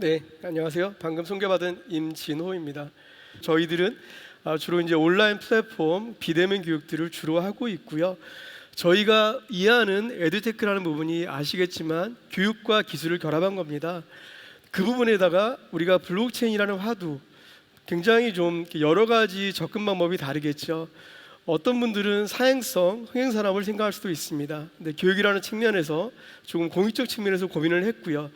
네, 안녕하세요. 방금 소개받은 임진호입니다. 저희들은 아, 주로 이제 온라인 플랫폼 비대면 교육들을 주로 하고 있고요. 저희가 이해하는 에듀테크라는 부분이 아시겠지만 교육과 기술을 결합한 겁니다. 그 부분에다가 우리가 블록체인이라는 화두 굉장히 좀 여러 가지 접근 방법이 다르겠죠. 어떤 분들은 사행성, 흥행 산업을 생각할 수도 있습니다. 근데 교육이라는 측면에서 조금 공익적 측면에서 고민을 했고요.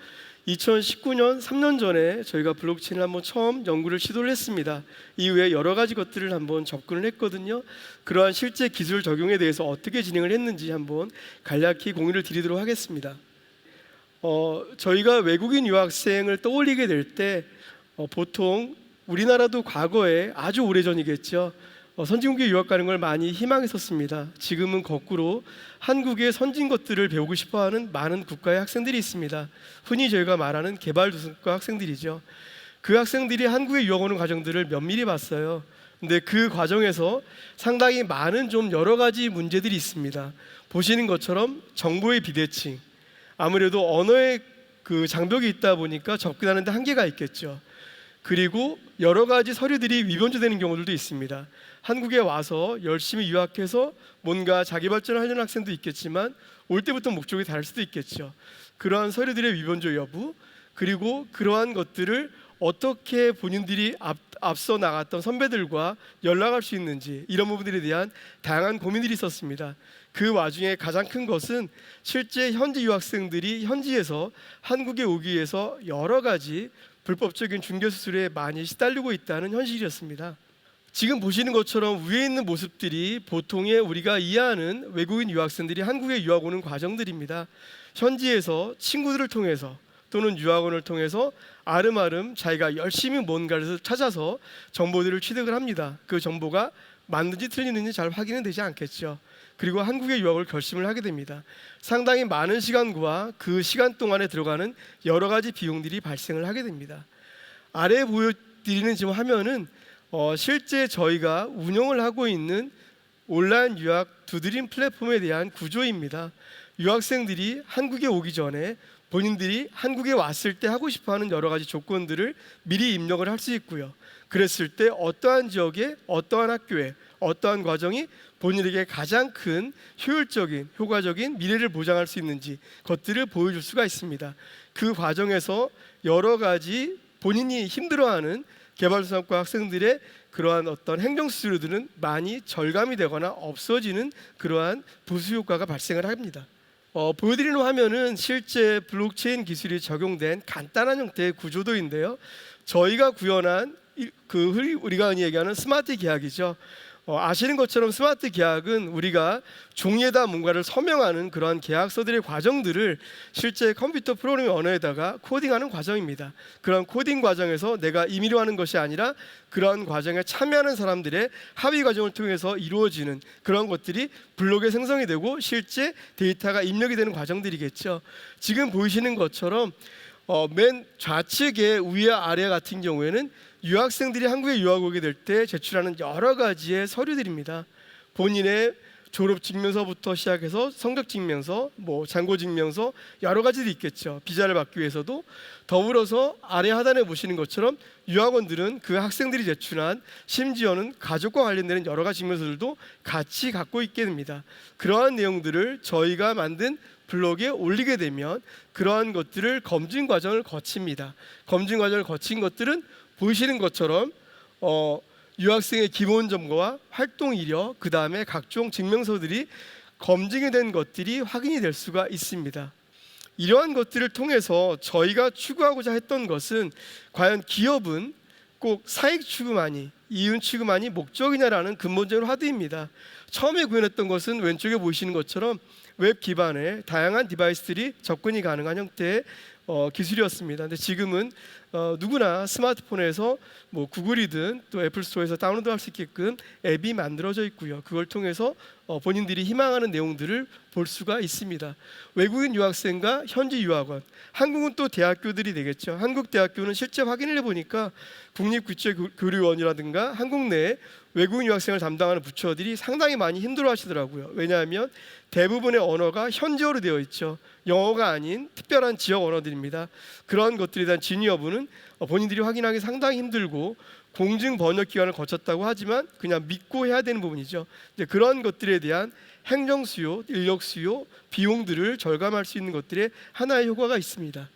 2019년 3년 전에 저희가 블록체인을 한번 처음 연구를 시도를 했습니다. 이후에 여러 가지 것들을 한번 접근을 했거든요. 그러한 실제 기술 적용에 대해서 어떻게 진행을 했는지 한번 간략히 공유를 드리도록 하겠습니다. 어, 저희가 외국인 유학생을 떠올리게 될때 어, 보통 우리나라도 과거에 아주 오래 전이겠죠. 어, 선진국에 유학 가는 걸 많이 희망했었습니다. 지금은 거꾸로 한국의 선진 것들을 배우고 싶어하는 많은 국가의 학생들이 있습니다. 흔히 저희가 말하는 개발도상국가 학생들이죠. 그 학생들이 한국에 유학 오는 과정들을 면밀히 봤어요. 근데 그 과정에서 상당히 많은 좀 여러 가지 문제들이 있습니다. 보시는 것처럼 정보의 비대칭, 아무래도 언어의 그 장벽이 있다 보니까 접근하는데 한계가 있겠죠. 그리고 여러 가지 서류들이 위변조되는 경우들도 있습니다. 한국에 와서 열심히 유학해서 뭔가 자기 발전을 하려는 학생도 있겠지만 올 때부터 목적이 다를 수도 있겠죠. 그러한 서류들의 위변조 여부 그리고 그러한 것들을 어떻게 본인들이 앞, 앞서 나갔던 선배들과 연락할 수 있는지 이런 부분들에 대한 다양한 고민들이 있었습니다. 그 와중에 가장 큰 것은 실제 현지 유학생들이 현지에서 한국에 오기 위해서 여러 가지 불법적인 중개 수술에 많이 시달리고 있다는 현실이었습니다. 지금 보시는 것처럼 위에 있는 모습들이 보통의 우리가 이해하는 외국인 유학생들이 한국에 유학 오는 과정들입니다. 현지에서 친구들을 통해서 또는 유학원을 통해서 아름아름 자기가 열심히 뭔가를 찾아서 정보들을 취득을 합니다. 그 정보가 맞는지 틀리는지 잘 확인은 되지 않겠죠. 그리고 한국에 유학을 결심을 하게 됩니다. 상당히 많은 시간과 그 시간 동안에 들어가는 여러 가지 비용들이 발생을 하게 됩니다. 아래 보여드리는 지금 화면은 어, 실제 저희가 운영을 하고 있는 온라인 유학 두드림 플랫폼에 대한 구조입니다. 유학생들이 한국에 오기 전에 본인들이 한국에 왔을 때 하고 싶어 하는 여러 가지 조건들을 미리 입력을 할 수 있고요. 그랬을 때 어떠한 지역에 어떠한 학교에 어떠한 과정이 본인에게 가장 큰 효율적인 효과적인 미래를 보장할 수 있는지 것들을 보여줄 수가 있습니다. 그 과정에서 여러 가지 본인이 힘들어하는 개발도상과 학생들의 그러한 어떤 행정 수수료들은 많이 절감이 되거나 없어지는 그러한 부수 효과가 발생을 합니다. 어, 보여드리는 화면은 실제 블록체인 기술이 적용된 간단한 형태의 구조도인데요. 저희가 구현한 이- 그 우리가 흔히 얘기하는 스마트 계약이죠. 어, 아시는 것처럼 스마트 계약은 우리가 종이에다 뭔가를 서명하는 그러한 계약서들의 과정들을 실제 컴퓨터 프로그래밍 언어에다가 코딩하는 과정입니다. 그런 코딩 과정에서 내가 임의로 하는 것이 아니라 그러한 과정에 참여하는 사람들의 합의 과정을 통해서 이루어지는 그런 것들이 블록에 생성이 되고 실제 데이터가 입력이 되는 과정들이겠죠. 지금 보이시는 것처럼 어, 맨 좌측에 위에 아래 같은 경우에는 유학생들이 한국에 유학 오게 될 때 제출하는 여러 가지의 서류들입니다. 본인의 졸업 증명서부터 시작해서 성적 증명서, 뭐 잔고 증명서 여러 가지도 있겠죠. 비자를 받기 위해서도 더불어서 아래 하단에 보시는 것처럼 유학원들은 그 학생들이 제출한 심지어는 가족과 관련되는 여러 가지 증명서들도 같이 갖고 있게 됩니다. 그러한 내용들을 저희가 만든 블로그에 올리게 되면 그러한 것들을 검증 과정을 거칩니다. 검증 과정을 거친 것들은 보이시는 것처럼 어, 유학생의 기본 점거와 활동 이력, 그 다음에 각종 증명서들이 검증이 된 것들이 확인이 될 수가 있습니다. 이러한 것들을 통해서 저희가 추구하고자 했던 것은 과연 기업은 꼭 사익 추구만이 이윤 추구만이 목적이냐라는 근본적인 화두입니다. 처음에 구현했던 것은 왼쪽에 보이시는 것처럼 웹 기반의 다양한 디바이스들이 접근이 가능한 형태의 어, 기술이었습니다. 근데 지금은 어, 누구나 스마트폰에서 뭐 구글이든 또 애플 스토어에서 다운로드할 수 있게끔 앱이 만들어져 있고요. 그걸 통해서 어, 본인들이 희망하는 내용들을 볼 수가 있습니다. 외국인 유학생과 현지 유학원, 한국은 또 대학교들이 되겠죠. 한국 대학교는 실제 확인을 해보니까 국립국제교류원이라든가 한국 내 외국인 유학생을 담당하는 부처들이 상당히 많이 힘들어하시더라고요. 왜냐하면 대부분의 언어가 현지어로 되어 있죠. 영어가 아닌 특별한 지역 언어들입니다. 그런 것들에 대한 진위 여부는 어, 본인들이 확인하기 상당히 힘들고 공증 번역 기관을 거쳤다고 하지만 그냥 믿고 해야 되는 부분이죠. 이제 그런 것들에 대한 행정 수요, 인력 수요, 비용들을 절감할 수 있는 것들의 하나의 효과가 있습니다.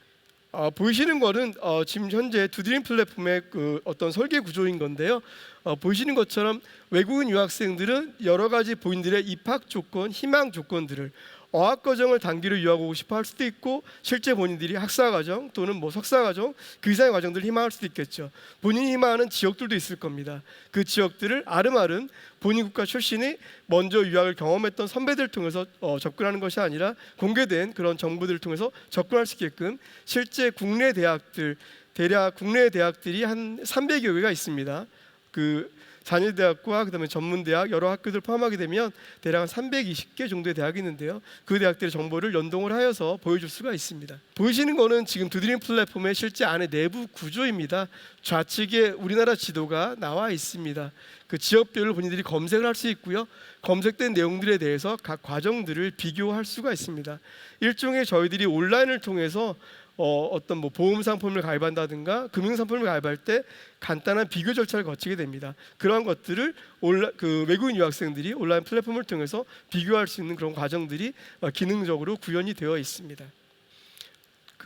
어, 보이시는 거는 어, 지금 현재 두드림 플랫폼의 그 어떤 설계 구조인 건데요. 어, 보이시는 것처럼 외국인 유학생들은 여러 가지 본인들의 입학 조건, 희망 조건들을 어학 과정을 단기로 유학하고 싶어 할 수도 있고 실제 본인들이 학사 과정 또는 뭐 석사 과정 그 이상의 과정들을 희망할 수도 있겠죠. 본인이 희망하는 지역들도 있을 겁니다. 그 지역들을 아름아름 본인 국가 출신이 먼저 유학을 경험했던 선배들 통해서 어, 접근하는 것이 아니라 공개된 그런 정보들을 통해서 접근할 수 있게끔 실제 국내 대학들 대략 국내 대학들이 한 300여 개가 있습니다. 그 단일대학과 그다음에 전문대학 여러 학교들 포함하게 되면 대략 한 320개 정도의 대학이 있는데요. 그 대학들의 정보를 연동을 하여서 보여줄 수가 있습니다. 보이시는 거는 지금 두드림 플랫폼의 실제 안에 내부 구조입니다. 좌측에 우리나라 지도가 나와 있습니다. 그 지역별로 본인들이 검색을 할 수 있고요. 검색된 내용들에 대해서 각 과정들을 비교할 수가 있습니다. 일종의 저희들이 온라인을 통해서 어, 어떤 뭐 보험 상품을 가입한다든가 금융 상품을 가입할 때 간단한 비교 절차를 거치게 됩니다. 그러한 것들을 온라, 그 외국인 유학생들이 온라인 플랫폼을 통해서 비교할 수 있는 그런 과정들이 어, 기능적으로 구현이 되어 있습니다.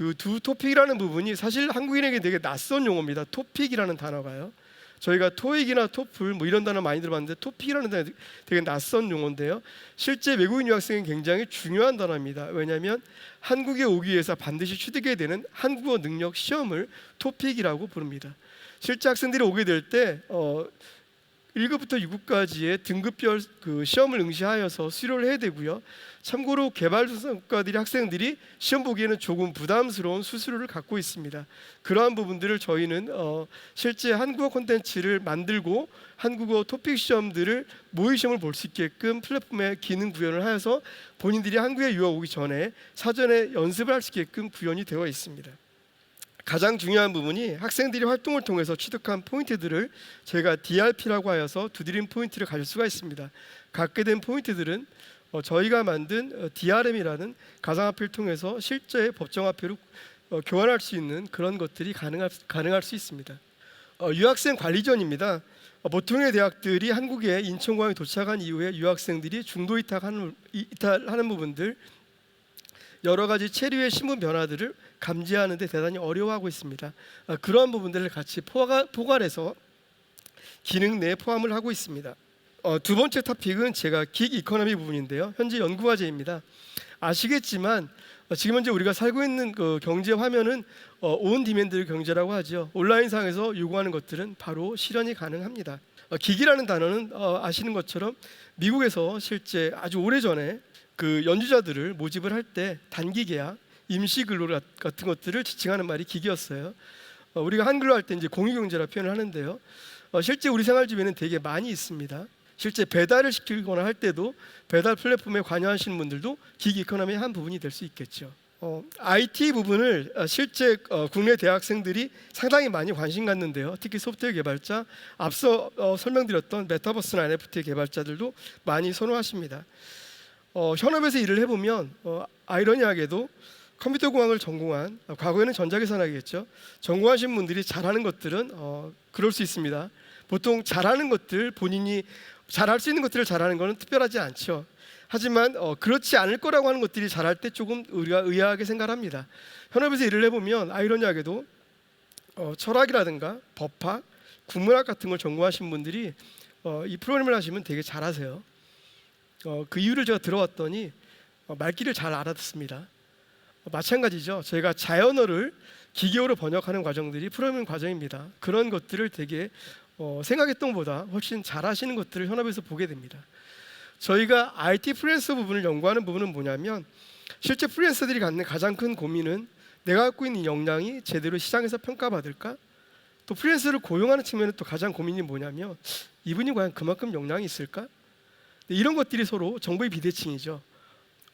그 두 토픽이라는 부분이 사실 한국인에게 되게 낯선 용어입니다. 토픽이라는 단어가요. 저희가 토익이나 토플 뭐 이런 단어 많이 들어봤는데 토픽이라는 단어 되게 낯선 용어인데요. 실제 외국인 유학생은 굉장히 중요한 단어입니다. 왜냐하면 한국에 오기 위해서 반드시 취득해야 되는 한국어 능력 시험을 토픽이라고 부릅니다. 실제 학생들이 오게 될때 어, 1급부터 6급까지의 등급별 그 시험을 응시하여서 수료를 해야 되고요. 참고로 개발도서관들이 학생들이 시험 보기에는 조금 부담스러운 수수료를 갖고 있습니다. 그러한 부분들을 저희는 어, 실제 한국어 콘텐츠를 만들고 한국어 토픽 시험들을 모의 시험을 볼 수 있게끔 플랫폼에 기능 구현을 하여서 본인들이 한국에 유학 오기 전에 사전에 연습을 할 수 있게끔 구현이 되어 있습니다. 가장 중요한 부분이 학생들이 활동을 통해서 취득한 포인트들을 저희가 DRP라고 하여서 두드림 포인트를 가질 수가 있습니다. 갖게 된 포인트들은 어, 저희가 만든 어, DRM이라는 가상화폐를 통해서 실제 법정화폐로 어, 교환할 수 있는 그런 것들이 가능할, 가능할 수 있습니다. 어, 유학생 관리전입니다. 어, 보통의 대학들이 한국에 인천공항에 도착한 이후에 유학생들이 중도 이탈하는, 이탈하는 부분들 여러 가지 체류의 신분 변화들을 감지하는 데 대단히 어려워하고 있습니다. 아, 그러한 부분들을 같이 포괄, 포괄 해서 기능 내에 포함을 하고 있습니다. 어, 두 번째 토픽은 제가 긱 이코노미 부분인데요. 현재 연구 과제입니다. 아시겠지만 어, 지금 현재 우리가 살고 있는 그 경제 화면은 어, 온 디맨드 경제라고 하죠. 온라인상에서 요구하는 것들은 바로 실현이 가능합니다. 어, 기기라는 단어는 어, 아시는 것처럼 미국에서 실제 아주 오래 전에 그 연주자들을 모집을 할 때 단기 계약, 임시 근로 같은 것들을 지칭하는 말이 기기였어요. 어, 우리가 한글로 할 때 이제 공유 경제라 표현을 하는데요. 어, 실제 우리 생활 주변에는 되게 많이 있습니다. 실제 배달을 시키거나 할 때도 배달 플랫폼에 관여하시는 분들도 기기 이코노미의 한 부분이 될 수 있겠죠. 어, IT 부분을 어, 실제 어, 국내 대학생들이 상당히 많이 관심 갖는데요. 특히 소프트웨어 개발자, 앞서 어, 설명드렸던 메타버스나 NFT 개발자들도 많이 선호하십니다. 어, 현업에서 일을 해보면 어, 아이러니하게도 컴퓨터 공학을 전공한 어, 과거에는 전자계산학이겠죠. 전공하신 분들이 잘하는 것들은 어, 그럴 수 있습니다. 보통 잘하는 것들 본인이 잘할 수 있는 것들을 잘하는 것은 특별하지 않죠. 하지만 어, 그렇지 않을 거라고 하는 것들이 잘할 때 조금 우리가 의아하게 생각합니다. 현업에서 일을 해보면 아이러니하게도 어, 철학이라든가 법학, 국문학 같은 걸 전공하신 분들이 어, 이 프로그램을 하시면 되게 잘하세요. 어, 그 이유를 제가 들어왔더니 어, 말귀를 잘 알아듣습니다. 어, 마찬가지죠. 저희가 자연어를 기계어로 번역하는 과정들이 프로그래밍 과정입니다. 그런 것들을 되게 어, 생각했던 것보다 훨씬 잘하시는 것들을 현업에서 보게 됩니다. 저희가 IT 프리랜서 부분을 연구하는 부분은 뭐냐면 실제 프리랜서들이 갖는 가장 큰 고민은 내가 갖고 있는 역량이 제대로 시장에서 평가받을까? 또 프리랜서를 고용하는 측면은 또 가장 고민이 뭐냐면 이분이 과연 그만큼 역량이 있을까? 이런 것들이 서로 정보의 비대칭이죠.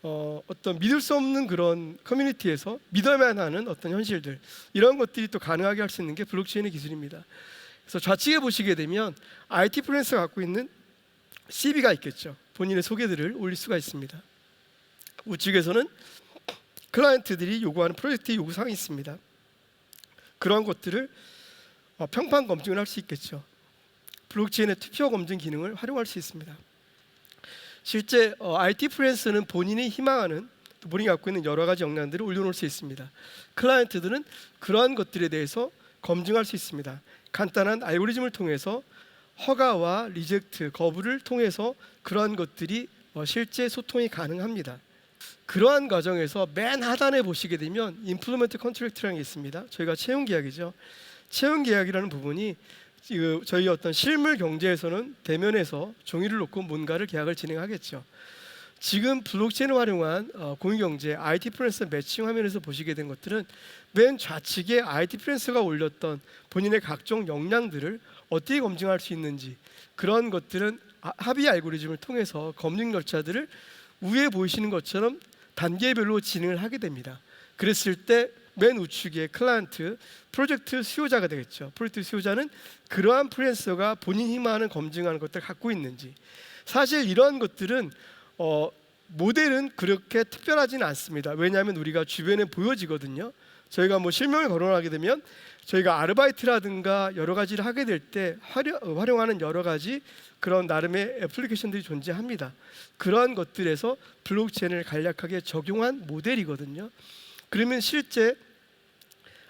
어, 어떤 믿을 수 없는 그런 커뮤니티에서 믿어야만 하는 어떤 현실들 이런 것들이 또 가능하게 할 수 있는 게 블록체인의 기술입니다. 그래서 좌측에 보시게 되면 IT 프리랜서가 갖고 있는 CV가 있겠죠. 본인의 소개들을 올릴 수가 있습니다. 우측에서는 클라이언트들이 요구하는 프로젝트의 요구사항이 있습니다. 그러한 것들을 어, 평판 검증을 할 수 있겠죠. 블록체인의 투표 검증 기능을 활용할 수 있습니다. 실제 어, IT 프리랜서는 본인이 희망하는 또 본인이 갖고 있는 여러 가지 역량들을 올려놓을 수 있습니다. 클라이언트들은 그러한 것들에 대해서 검증할 수 있습니다. 간단한 알고리즘을 통해서 허가와 리젝트, 거부를 통해서 그러한 것들이 어, 실제 소통이 가능합니다. 그러한 과정에서 맨 하단에 보시게 되면 임플로먼트 컨트랙트라는 게 있습니다. 저희가 채용 계약이죠. 채용 계약이라는 부분이 그 저희 어떤 실물 경제에서는 대면에서 종이를 놓고 뭔가를 계약을 진행하겠죠. 지금 블록체인을 활용한 어, 공유경제 IT 프리랜서 매칭 화면에서 보시게 된 것들은 맨 좌측에 IT 프리랜서가 올렸던 본인의 각종 역량들을 어떻게 검증할 수 있는지 그런 것들은 아- 합의 알고리즘을 통해서 검증 절차들을 위에 보이시는 것처럼 단계별로 진행을 하게 됩니다. 그랬을 때 맨 우측에 클라이언트 프로젝트 수요자가 되겠죠. 프로젝트 수요자는 그러한 프리랜서가 본인 희망하는 검증하는 것들을 갖고 있는지 사실 이러한 것들은 어, 모델은 그렇게 특별하지는 않습니다. 왜냐하면 우리가 주변에 보여지거든요. 저희가 뭐 실명을 거론하게 되면 저희가 아르바이트라든가 여러 가지를 하게 될 때 활용하는 여러 가지 그런 나름의 애플리케이션들이 존재합니다. 그러한 것들에서 블록체인을 간략하게 적용한 모델이거든요. 그러면 실제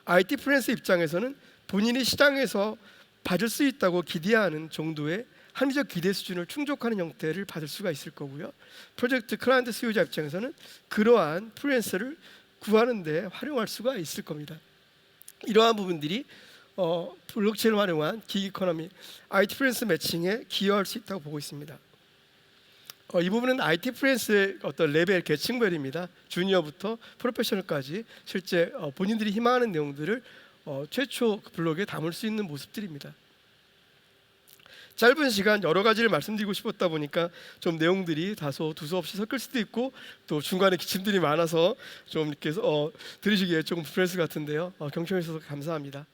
IT 프리랜서 입장에서는 본인이 시장에서 받을 수 있다고 기대하는 정도의 합리적 기대 수준을 충족하는 형태를 받을 수가 있을 거고요. 프로젝트 클라이언트 수요자 입장에서는 그러한 프리랜서를 구하는데 활용할 수가 있을 겁니다. 이러한 부분들이 어, 블록체인을 활용한 기기 이코노미, IT 프리랜서 매칭에 기여할 수 있다고 보고 있습니다. 어, 이 부분은 IT 프리랜서의 어떤 레벨 계층별입니다. 주니어부터 프로페셔널까지 실제 어, 본인들이 희망하는 내용들을 어, 최초 그 블록에 담을 수 있는 모습들입니다. 짧은 시간 여러 가지를 말씀드리고 싶었다 보니까 좀 내용들이 다소 두서없이 섞일 수도 있고 또 중간에 기침들이 많아서 좀 이렇게 어, 들으시기에 조금 스트레스 같은데요. 어, 경청해 주셔서 감사합니다.